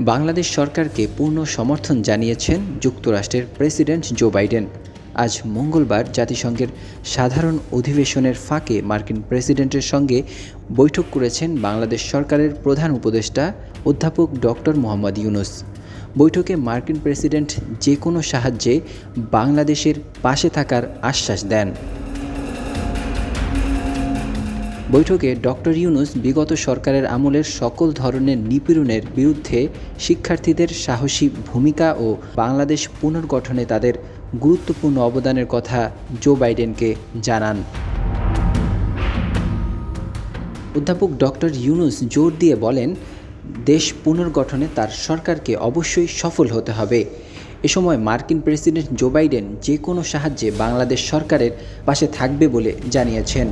বাংলাদেশ সরকারকে পূর্ণ সমর্থন জানিয়েছেন যুক্তরাষ্ট্রের প্রেসিডেন্ট জো বাইডেন। আজ মঙ্গলবার জাতিসংঘের সাধারণ অধিবেশনের ফাঁকে মার্কিন প্রেসিডেন্টের সঙ্গে বৈঠক করেছেন বাংলাদেশ সরকারের প্রধান উপদেষ্টা অধ্যাপক ডক্টর মোহাম্মদ ইউনুস। বৈঠকে মার্কিন প্রেসিডেন্ট যে কোনো সাহায্যে বাংলাদেশের পাশে থাকার আশ্বাস দেন। বৈঠকে ডক্টর ইউনুস বিগত সরকারের আমলের সকল ধরনের নিপীড়নের বিরুদ্ধে শিক্ষার্থীদের সাহসী ভূমিকা ও বাংলাদেশ পুনর্গঠনে তাদের গুরুত্বপূর্ণ অবদানের কথা জো বাইডেনকে জানান। অধ্যাপক ডক্টর ইউনুস জোর দিয়ে বলেন, দেশ পুনর্গঠনে তার সরকারকে অবশ্যই সফল হতে হবে। এ সময় মার্কিন প্রেসিডেন্ট জো বাইডেন যে কোনো সাহায্যে বাংলাদেশ সরকারের পাশে থাকবে বলে জানিয়েছেন।